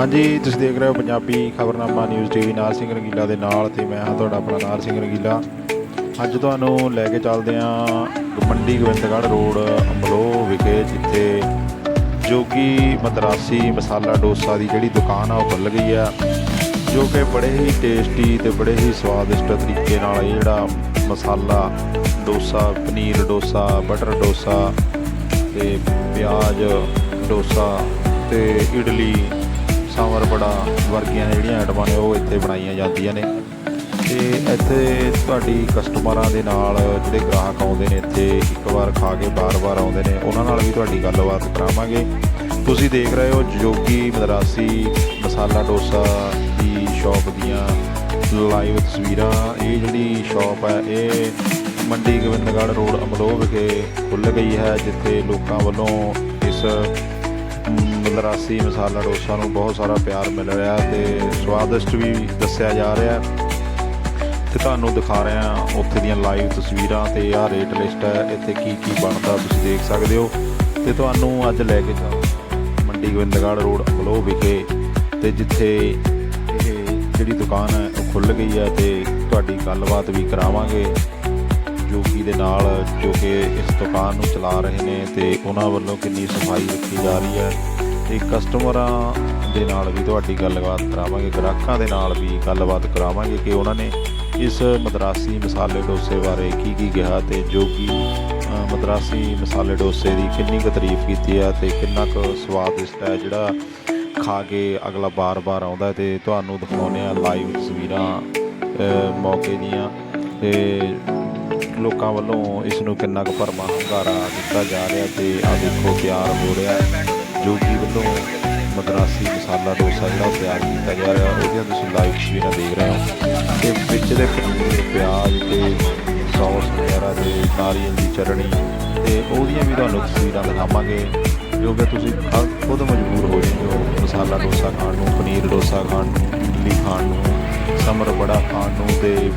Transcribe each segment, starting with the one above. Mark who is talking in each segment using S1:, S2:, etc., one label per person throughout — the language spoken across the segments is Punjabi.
S1: ਹਾਂਜੀ, ਤੁਸੀਂ ਦੇਖ ਰਹੇ ਹੋ ਪੰਜਾਬੀ ਖਬਰਨਾਮਾ ਨਿਊਜ਼ ਟੀਵੀ ਨਾਰ ਸਿੰਘ ਰੰਗੀਲਾ ਦੇ ਨਾਲ ਤੇ ਮੈਂ ਹਾਂ ਤੁਹਾਡਾ ਆਪਣਾ ਨਾਰ ਸਿੰਘ ਰੰਗੀਲਾ। ਅੱਜ ਤੁਹਾਨੂੰ ਲੈ ਕੇ ਚੱਲਦੇ ਹਾਂ ਮੰਡੀ ਗੋਬਿੰਦਗੜ੍ਹ ਰੋਡ ਅਮਲੋ ਵਿਖੇ, ਜਿੱਥੇ ਜੋਗੀ ਮਦਰਾਸੀ ਮਸਾਲਾ ਡੋਸਾ ਦੀ ਜਿਹੜੀ ਦੁਕਾਨ ਆ ਉਹ ਖੁੱਲ ਗਈ ਆ, ਜੋ ਕਿ ਬੜੇ ਹੀ ਟੇਸਟੀ ਤੇ ਬੜੇ ਹੀ ਸਵਾਦਿਸ਼ਟ ਤਰੀਕੇ ਨਾਲ ਇਹ ਜਿਹੜਾ ਮਸਾਲਾ ਡੋਸਾ, ਪਨੀਰ ਡੋਸਾ ਬਟਰ ਡੋਸਾ ਤੇ ਪਿਆਜ਼ ਡੋਸਾ ਤੇ ਇਡਲੀ ਸਾਂਵਰ ਬੜਾ ਵਰਗੀਆਂ ਜਿਹੜੀਆਂ ਆਈਟਮਾਂ ਨੇ, ਉਹ ਇੱਥੇ ਬਣਾਈਆਂ ਜਾਂਦੀਆਂ ਨੇ। ਤੇ ਇੱਥੇ ਤੁਹਾਡੀ ਕਸਟਮਰਾਂ ਦੇ ਨਾਲ ਜਿਹੜੇ ਗ੍ਰਾਹਕ ਆਉਂਦੇ ਨੇ, ਇੱਥੇ ਇੱਕ ਵਾਰ ਖਾ ਕੇ ਬਾਰ-ਬਾਰ ਆਉਂਦੇ ਨੇ, ਉਹਨਾਂ ਨਾਲ ਵੀ ਤੁਹਾਡੀ ਗੱਲਬਾਤ ਕਰਾਵਾਂਗੇ। ਤੁਸੀਂ ਦੇਖ ਰਹੇ ਹੋ ਜੋਗੀ ਮਦਰਾਸੀ ਮਸਾਲਾ ਡੋਸਾ ਦੀ ਸ਼ਾਪ ਦੀਆਂ ਲਾਈਵ ਤਸਵੀਰਾਂ। ਇਹ ਜਿਹੜੀ ਸ਼ਾਪ ਹੈ, ਇਹ ਮੰਡੀ ਗੋਬਿੰਦਗੜ੍ਹ ਰੋਡ ਅਮਲੋਹ ਵਿਖੇ ਖੁੱਲ੍ਹ ਗਈ ਹੈ, ਜਿੱਥੇ ਲੋਕਾਂ ਵੱਲੋਂ ਇਸ ਮਦਰਾਸੀ ਮਸਾਲਾ ਡੋਸਾ ਨੂੰ ਬਹੁਤ ਸਾਰਾ ਪਿਆਰ ਮਿਲ ਰਿਹਾ ਤੇ ਸਵਾਦਿਸ਼ਟ ਵੀ ਦੱਸਿਆ ਜਾ ਰਿਹਾ ਹੈ। ਤੇ ਤੁਹਾਨੂੰ ਦਿਖਾ ਰਹੇ ਹਾਂ ਉੱਥੇ ਦੀਆਂ ਲਾਈਵ ਤਸਵੀਰਾਂ ਤੇ ਆਹ ਰੇਟ ਲਿਸਟ ਹੈ। ਇੱਥੇ ਕੀ ਕੀ ਬਣਦਾ ਤੁਸੀਂ ਦੇਖ ਸਕਦੇ ਹੋ। ਤੇ ਤੁਹਾਨੂੰ ਅੱਜ ਲੈ ਕੇ ਚੱਲ ਮੰਡੀ ਗੋਬਿੰਦਗੜ੍ਹ ਰੋਡ ਅਮਲੋਹ ਵਿਖੇ ਤੇ ਜਿੱਥੇ ਇਹ ਜਿਹੜੀ ਦੁਕਾਨ ਹੈ, ਉਹ ਖੁੱਲ੍ਹ ਗਈ ਹੈ ਤੇ ਤੁਹਾਡੀ ਗੱਲਬਾਤ ਵੀ ਕਰਾਵਾਂਗੇ। ਜੋਗੀ ਦੇ ਨਾਲ ਜੋ ਕਿ ਇਸ ਦੁਕਾਨ ਨੂੰ ਚਲਾ ਰਹੇ ਨੇ ਤੇ ਉਹਨਾਂ ਵੱਲੋਂ ਕਿੰਨੀ ਸਫ਼ਾਈ ਰੱਖੀ ਜਾ ਰਹੀ ਹੈ ਤੇ ਕਸਟਮਰਾਂ ਦੇ ਨਾਲ ਵੀ ਤੁਹਾਡੀ ਗੱਲਬਾਤ ਕਰਾਵਾਂਗੇ ਗ੍ਰਾਹਕਾਂ ਦੇ ਨਾਲ ਵੀ ਗੱਲਬਾਤ ਕਰਾਵਾਂਗੇ ਕਿ ਉਹਨਾਂ ਨੇ ਇਸ ਮਦਰਾਸੀ ਮਸਾਲੇ ਡੋਸੇ ਬਾਰੇ ਕੀ ਕੀ ਕਿਹਾ ਤੇ ਜੋਗੀ ਅ, ਮਦਰਾਸੀ ਮਸਾਲੇ ਡੋਸੇ ਦੀ ਕਿੰਨੀ ਕੁ ਤਾਰੀਫ ਕੀਤੀ ਹੈ ਤੇ ਕਿੰਨਾ ਕੁ ਸਵਾਦਿਸ਼ਟ ਹੈ ਜਿਹੜਾ ਖਾ ਕੇ ਅਗਲਾ ਬਾਰ-ਬਾਰ ਆਉਂਦਾ ਹੈ ਤੇ ਤੁਹਾਨੂੰ ਦਿਖਾਉਂਦੇ ਆ ਲਾਈਵ ਤਸਵੀਰਾਂ ਮੌਕੇ ਦੀਆਂ ਤੇ ਲੋਕਾਂ ਵੱਲੋਂ ਇਸ ਨੂੰ ਕਿੰਨਾ ਕੁ ਭਰਮਾ ਹੰਗਾਰਾ ਦਿੱਤਾ ਜਾ ਰਿਹਾ ਤੇ ਆ ਦੇਖੋ ਤਿਆਰ ਹੋ ਰਿਹਾ ਹੈ। ਜੋਗੀ ਵੱਲੋਂ ਮਦਰਾਸੀ ਮਸਾਲਾ ਡੋਸਾ ਜਿਹੜਾ ਤਿਆਰ ਕੀਤਾ ਜਾ ਰਿਹਾ ਉਹਦੀਆਂ ਤੁਸੀਂ ਲਾਈਵ ਤਸਵੀਰਾਂ ਦੇਖ ਰਹੇ ਹੋ ਤੇ ਵਿੱਚ ਦੇ ਪਨੀਰ, ਪਿਆਜ਼ ਤੇ ਸੌਸ ਵਗੈਰਾ ਤੇ ਨਾਰੀਅਲ ਦੀ ਚਟਣੀ ਤੇ ਉਹਦੀਆਂ ਵੀ ਤੁਹਾਨੂੰ ਤਸਵੀਰਾਂ ਦਿਖਾਵਾਂਗੇ, ਜੋ ਕਿ ਤੁਸੀਂ ਖੁਦ ਮਜਬੂਰ ਹੋ ਜਾਓਗੇ ਮਸਾਲਾ ਡੋਸਾ ਖਾਣ ਨੂੰ, ਪਨੀਰ ਡੋਸਾ ਖਾਣ ਨੂੰ, ਇਡਲੀ ਖਾਣ ਨੂੰ ਸਮਰ ਬੜਾ ਖਾਣ ਨੂੰ ਤੇ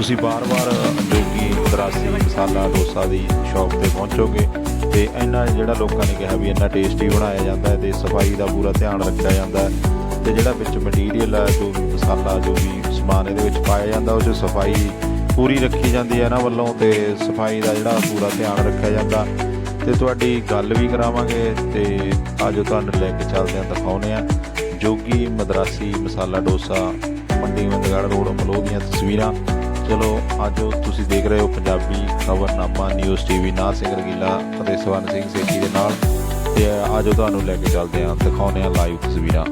S1: ਤੁਸੀਂ ਬਾਰ-ਬਾਰ ਜੋਗੀ ਦਰਾਸੀ ਮਸਾਲਾ, ਡੋਸਾ ਦੀ ਸ਼ਾਪ ਤੇ ਪਹੁੰਚੋਗੇ ਤੇ ਇਹਨਾਂ ਜਿਹੜਾ ਲੋਕਾਂ ਨੇ ਕਿਹਾ ਵੀ ਇੰਨਾ ਟੇਸਟੀ ਬਣਾਇਆ ਜਾਂਦਾ ਹੈ ਤੇ ਸਫ਼ਾਈ ਦਾ ਪੂਰਾ ਧਿਆਨ ਰੱਖਿਆ ਜਾਂਦਾ ਹੈ ਤੇ ਜਿਹੜਾ ਵਿੱਚ ਮਟੀਰੀਅਲ ਹੈ, ਜੋ ਵੀ ਮਸਾਲਾ, ਜੋ ਵੀ ਸਮਾਨ ਇਹਦੇ ਵਿੱਚ ਪਾਇਆ ਜਾਂਦਾ, ਉਹ 'ਚ ਸਫ਼ਾਈ ਪੂਰੀ ਰੱਖੀ ਜਾਂਦੀ ਹੈ ਇਹਨਾਂ ਵੱਲੋਂ ਤੇ ਸਫ਼ਾਈ ਦਾ ਜਿਹੜਾ ਪੂਰਾ ਧਿਆਨ ਰੱਖਿਆ ਜਾਂਦਾ। ਤੇ ਤੁਹਾਡੀ ਗੱਲ ਵੀ ਕਰਾਵਾਂਗੇ ਤੇ ਅੱਜ ਤੁਹਾਨੂੰ ਲੈ ਕੇ ਚੱਲਦੇ ਹਾਂ, ਦਿਖਾਉਂਦੇ ਆ ਜੋਗੀ, ਮਦਰਾਸੀ, ਮਸਾਲਾ, ਡੋਸਾ, ਮੰਡੀ ਗੋਬਿੰਦਗੜ੍ਹ ਰੋਡ, ਮਲੋਹ ਦੀਆਂ ਤਸਵੀਰਾਂ। ਚਲੋ, ਅੱਜ ਤੁਸੀਂ ਦੇਖ ਰਹੇ ਹੋ ਪੰਜਾਬੀ ਖਬਰਨਾਮਾ ਨਿਊਜ਼ ਟੀਵੀ ਨਾਰ ਸਿੰਘ ਰਗੀਲਾ ਅਤੇ ਸਵਰਨ ਸਿੰਘ ਸੇਠੀ ਦੇ ਨਾਲ। ਤੇ ਅੱਜ ਤੁਹਾਨੂੰ ਲੈ ਕੇ ਚੱਲਦੇ ਹਾਂ, ਦਿਖਾਉਂਦੇ ਹਾਂ ਲਾਈਵ ਤਸਵੀਰਾਂ।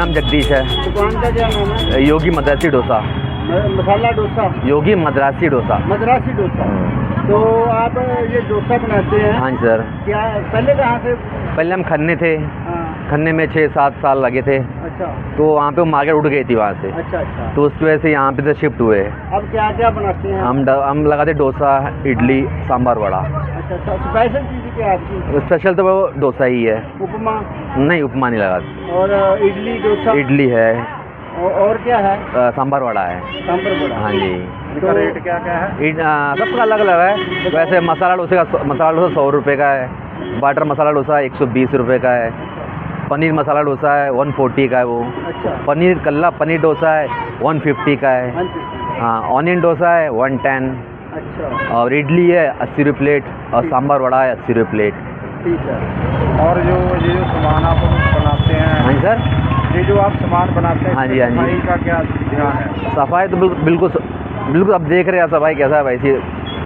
S2: नाम जगदीश है।
S3: दुकान का क्या नाम है?
S2: योगी मद्रासी डोसा।
S3: मसाला डोसा?
S2: योगी मद्रासी डोसा।
S3: मद्रासी डोसा। तो आप ये डोसा बनाते हैं?
S2: हाँ जी सर।
S3: क्या पहले कहाँ से?
S2: पहले हम खन्ने थे।
S3: हाँ,
S2: खन्ने में छः सात साल लगे थे।
S3: अच्छा।
S2: तो वहाँ पे मार्केट उठ गई थी वहाँ से।
S3: अच्छा अच्छा।
S2: तो उसकी वजह से यहाँ पे से शिफ्ट हुए।
S3: अब क्या क्या बनाते हैं?
S2: हम हम लगाते डोसा इडली सांभर वड़ा।
S3: अच्छा अच्छा स्पेशल चीज़ क्या है आपकी?
S2: स्पेशल तो वो डोसा ही है।
S3: उपमा?
S2: नहीं उपमा नहीं लगा
S3: और अ, इडली डोसा?
S2: इडली है।
S3: और, और क्या है?
S2: अ, सांभर वड़ा है।
S3: सांबर बड़ा
S2: हाँ जी।
S3: रेट क्या क्या है?
S2: इड- अ, सबका अलग अलग है वैसे मसाला डोसे का सौ- मसाला डोसा सौ रुपये का है। बटर मसाला डोसा एक सौ बीस रुपये का है। पनीर मसाला डोसा है वन फोर्टी का है वो।
S3: अच्छा।
S2: पनीर कल्ला पनीर डोसा है वन फिफ्टी का है।
S3: हाँ जी
S2: हाँ ऑनियन डोसा है वन टेन
S3: अच्छा।
S2: और इडली है अस्सी रुपये प्लेट और सांभर वड़ा है अस्सी रुपये प्लेट।
S3: ठीक है। और जो ये जो सामान आप बनाते हैं
S2: हाँ जी सर।
S3: ये जो आप सामान बनाते हैं
S2: हाँ जी, हाँ जी।
S3: का क्या ध्यान है?
S2: सफ़ाई तो बिल्कुल बिल्कुल आप देख रहे हैं सफ़ाई कैसा है वैसे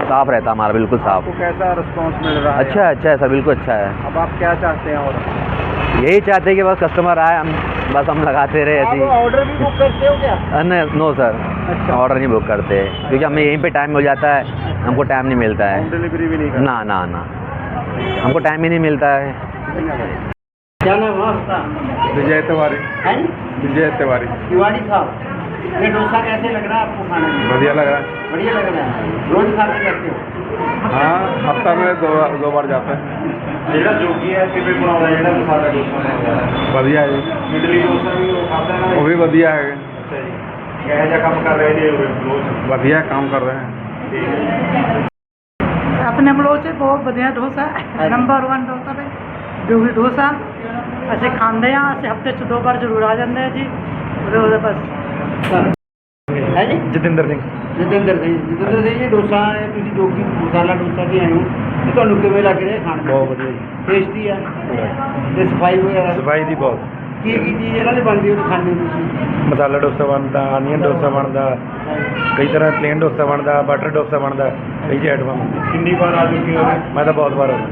S2: साफ़ रहता है हमारा बिल्कुल साफ़।
S3: कैसा रिस्पॉन्स मिल रहा है?
S2: अच्छा अच्छा है सर बिल्कुल अच्छा है।
S3: अब आप क्या चाहते हैं और?
S2: यही चाहते हैं कि बस कस्टमर आए हम बस हम लगाते रहे ऐसे
S3: ऑर्डर भी बुक करते हो क्या?
S2: नहीं नो सर
S3: अच्छा।
S2: ऑर्डर नहीं बुक करते। क्योंकि हमें यहीं पे टाइम हो जाता है हमको टाइम नहीं मिलता है।
S3: डिलीवरी भी नहीं
S2: ना ना ना। हमको टाइम ही नहीं मिलता है।
S3: क्या नाम है
S1: विजय
S3: तिवारी।
S1: विजय तिवारी।
S3: तिवारी साहब। ये डोसा कैसे लग रहा है आपको खाने में
S1: ਵਧੀਆ ਲੱਗ ਰਿਹਾ
S3: बढ़िया लग रहा है रोज खाते करते हो
S1: हाँ हफ्ता में दो दो बार जाता है
S3: ਜਿਹੜਾ ਜੋਗੀ ਹੈ ਕਿਵੇਂ ਬਣਾਉਂਦਾ ਜਿਹੜਾ ਮਸਾਲਾ ਡੋਸਾ ਬਣਾਉਂਦਾ
S1: ਵਧੀਆ ਜੀ
S3: ਇਡਲੀ ਡੋਸਾ ਵੀ ਉਹ ਖਾਂਦਾ ਨਾ
S1: ਉਹ ਵੀ ਵਧੀਆ ਹੈ
S3: ਅੱਛਾ ਜੀ ਕਿਹੋ ਜਿਹਾ ਕੰਮ ਕਰ ਰਹੇ ਨੇ ਉਹ ਰੋਜ਼
S1: ਵਧੀਆ ਕੰਮ ਕਰ ਰਹੇ हैं
S3: ਠੀਕ ਹੈ
S4: ਆਪਣੇ ਬਲੋਚ 'ਚ ਬਹੁਤ ਵਧੀਆ ਡੋਸਾ ਹੈ ਨੰਬਰ 1 ਡੋਸਾ ਹੈ ਜੋ ਵੀ ਡੋਸਾ ਅਸੀਂ ਖਾਂਦੇ ਆ ਅਸੀਂ ਹਫਤੇ 'ਚ ਦੋ ਵਾਰ ਜ਼ਰੂਰ ਆ ਜਾਂਦੇ ਆ ਜੀ ਉਹਦੇ ਉਹਦੇ ਬਸ
S3: ਹੈ। ਜੀ
S1: ਜਤਿੰਦਰ ਸਿੰਘ।
S3: ਜਤਿੰਦਰ ਸਿੰਘ। ਜਤਿੰਦਰ ਸਿੰਘ ਜੀ ਡੋਸਾ ਇਹ ਤੁਸੀਂ ਜੋ ਕਿ ਮਸਾਲਾ ਡੋਸਾ ਤੇ ਆਏ ਹੋ ਤੇ ਤੁਹਾਨੂੰ ਕਿਵੇਂ ਲੱਗ ਰਿਹਾ ਖਾਣ
S1: ਬਹੁਤ ਵਧੀਆ ਜੀ।
S3: ਟੇਸਟੀ ਆ? ਤੇ ਸਫ਼ਾਈ ਵਗੈਰਾ?
S1: ਸਫ਼ਾਈ ਦੀ ਬਹੁਤ।
S3: ਕੀ ਕੀ ਚੀਜ਼ ਇਹਨਾਂ ਦੇ ਬਣਦੀ ਉਹ ਖਾਂਦੇ ਹੋ ਤੁਸੀਂ?
S1: ਮਸਾਲਾ ਡੋਸਾ ਬਣਦਾ ਆਨੀਅਨ ਡੋਸਾ ਬਣਦਾ ਕਈ ਤਰ੍ਹਾਂ ਪਲੇਨ ਡੋਸਾ ਬਣਦਾ ਬਟਰ ਡੋਸਾ ਬਣਦਾ ਕਈ ਜਿਹੇ ਆਈਟਮਾਂ
S3: ਕਿੰਨੀ ਵਾਰ ਆ ਚੁੱਕੇ ਹੋ
S1: ਮੈਂ ਤਾਂ ਬਹੁਤ ਵਾਰ ਆਇਆ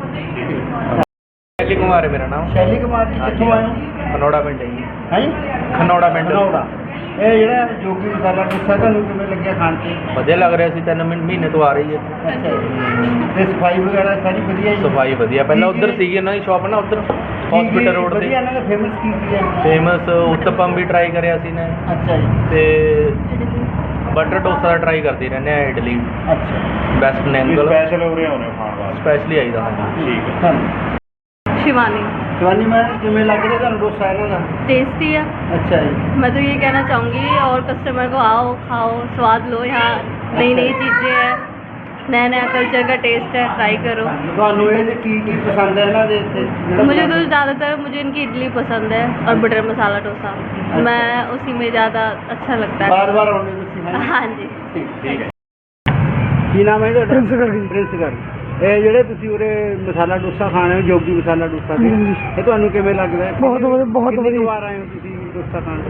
S2: ਸ਼ੈਲੀ ਕੁਮਾਰ ਹੈ ਮੇਰਾ ਨਾਮ।
S3: ਸ਼ੈਲੀ ਕੁਮਾਰ ਜੀ ਕਿੱਥੋਂ ਆਏ ਹੋ?
S2: ਖਨੌੜਾ ਪਿੰਡ ਹੈ ਜੀ।
S3: ਹੈ?
S2: ਖਨੌੜਾ
S3: ਪਿੰਡ। ਖਨੌੜਾ। ਇਹ ਜਿਹੜਾ ਜੋਗੀ ਮਸਾਲਾ ਪੁੱਛਿਆ ਤੁਹਾਨੂੰ ਕਿਵੇਂ ਲੱਗਿਆ ਖਾਣ ਤੇ?
S2: ਵਧੀਆ ਲੱਗ ਰਿਹਾ ਸੀ ਤਿੰਨ ਮਿੰਟ ਮਹੀਨੇ ਤੋਂ ਆ ਰਹੀ ਹੈ।
S3: ਅੱਛਾ ਜੀ। ਤੇ ਸਫ਼ਾਈ ਵਗੈਰਾ ਸਾਰੀ ਵਧੀਆ ਜੀ?
S2: ਸਫ਼ਾਈ ਵਧੀਆ। ਪਹਿਲਾਂ ਠੀਕ ਉਧਰ ਹੈ। ਸੀਗੀ ਇਹਨਾਂ ਦੀ ਸ਼ਾਪ ਨਾ ਉਧਰ ਹਸਪੀਟਲ ਰੋਡ
S3: ਵਧੀਆ
S2: ਤੇ।
S3: ਇਹਨਾਂ ਦਾ ਫੇਮਸ ਕੀ ਕੀ ਹੈ?
S2: ਫੇਮਸ ਉੱਤਪਮ ਵੀ ਟਰਾਈ ਕਰਿਆ ਸੀ ਨੇ।
S3: ਅੱਛਾ ਜੀ।
S2: ਤੇ ਬਟਰ ਡੋਸਾ ਟਰਾਈ ਕਰਦੇ ਰਹਿੰਦੇ ਆ ਇਡਲੀ।
S3: ਅੱਛਾ
S2: ਵੈਸਟ ਨੈਂਗਲ
S3: ਸਪੈਸ਼ਲ ਹੋ ਰਹੇ ਹੋਣੇ ਖਾਣ ਵਾਸਤੇ।
S2: ਸਪੈਸ਼ਲੀ ਆਈਦਾ। ਹਾਂਜੀ
S3: ਠੀਕ ਹੈ
S5: ਧੰਨਵਾਦ।
S3: ਸ਼ਿਵਾਨੀ। शिवानी मैडम लग मेला करेगा रोज सारा ना
S5: टेस्टी है।
S3: अच्छा है
S5: मैं तो ये कहना चाहूँगी और कस्टमर को आओ खाओ स्वाद लो यहाँ। नई नई चीज़ें हैं नया नया कल्चर का टेस्ट है ट्राई करो।
S3: की की पसंद है ना देते
S5: मुझे तो ज़्यादातर मुझे इनकी इडली पसंद है और बटर मसाला डोसा। अच्छा। मैं उसी में ज़्यादा अच्छा लगता है।
S3: बार बार
S5: हाँ जी।
S3: ठीक है। की नाम है ਇਹ ਜਿਹੜੇ ਤੁਸੀਂ ਉਰੇ ਮਸਾਲਾ ਡੋਸਾ ਖਾਣੇ ਹੋ ਜੋਗੀ ਮਸਾਲਾ ਡੋਸਾ ਇਹ ਤੁਹਾਨੂੰ ਕਿਵੇਂ ਲੱਗਦਾ ਹੈ?
S4: ਬਹੁਤ ਵਧੀਆ- ਬਹੁਤ ਵਧੀਆ।
S3: ਵਾਰ ਆਏ ਹੋ ਤੁਸੀਂ ਡੋਸਾ ਖਾਣ?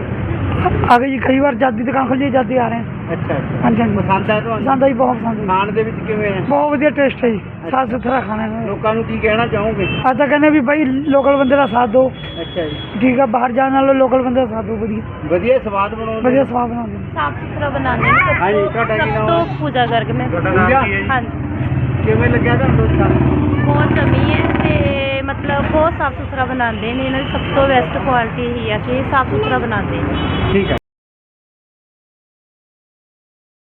S4: ਆਗੇ ਜੀ ਕਈ ਵਾਰ ਜਾਦੀ ਦੁਕਾਨ ਖੋਲੀ ਜਾਦੀ ਆ ਰਹੇ ਹਾਂ।
S3: ਅੱਛਾ ਅੱਛਾ।
S4: ਹਾਂਜੀ ਹਾਂਜੀ।
S3: ਪਸੰਦ ਤੁਹਾਨੂੰ?
S4: ਪਸੰਦ ਆਈ ਬਹੁਤ ਪਸੰਦ
S3: ਖਾਣ ਦੇ ਵਿੱਚ ਕਿਵੇਂ ਹੈ?
S4: ਬਹੁਤ ਵਧੀਆ ਟੇਸਟ ਹੈ ਜੀ ਸਾਫ਼ ਸੁਥਰਾ ਖਾਣਾ ਹੈ।
S3: ਲੋਕਾਂ ਨੂੰ ਕੀ ਕਹਿਣਾ ਚਾਹੋਗੇ?
S4: ਅੱਜ ਤਾਂ ਕਹਿੰਦੇ ਵੀ ਭਾਈ ਲੋਕਲ ਬੰਦੇ ਦਾ ਸਾਥ ਦਿਓ
S3: ਅੱਛਾ ਜੀ।
S4: ਠੀਕ ਆ ਬਾਹਰ ਜਾਣ ਨਾਲੋਂ ਲੋਕਲ ਬੰਦੇ ਦਾ ਸਾਥ ਦਿਓ ਵਧੀਆ।
S3: ਵਧੀਆ ਸਵਾਦ ਬਣਾਉਂਦੇ
S4: ਵਧੀਆ ਸਵਾਦ ਬਣਾਉਂਦੇ
S5: ਸਾਫ਼ ਸੁਥਰਾ ਬਣਾਉਂਦੇ
S3: ਨੇ। ਸਭ ਤੁਹਾਡਾ ਕੀ ਨਾਮ
S5: ਹੈ?
S3: ਤੋਂ
S5: ਪੂਜਾ ਗਰਗ ਮੈਂ।
S3: ਤੁਹਾਡਾ ਜੀ? ਕਿਵੇਂ ਲੱਗਿਆ ਤੁਹਾਨੂੰ ਡੋਸਾ
S5: ਬਹੁਤ ਕਮੀ ਹੈ ਤੇ ਮਤਲਬ ਬਹੁਤ ਸਾਫ਼ ਸੁਥਰਾ ਬਣਾਉਂਦੇ ਨੇ ਇਹਨਾਂ ਦੀ ਸਭ ਤੋਂ ਬੈਸਟ ਕੁਆਲਿਟੀ ਇਹੀ ਹੈ ਕਿ ਸਾਫ਼ ਸੁਥਰਾ ਬਣਾਉਂਦੇ ਨੇ।
S3: ਠੀਕ ਹੈ।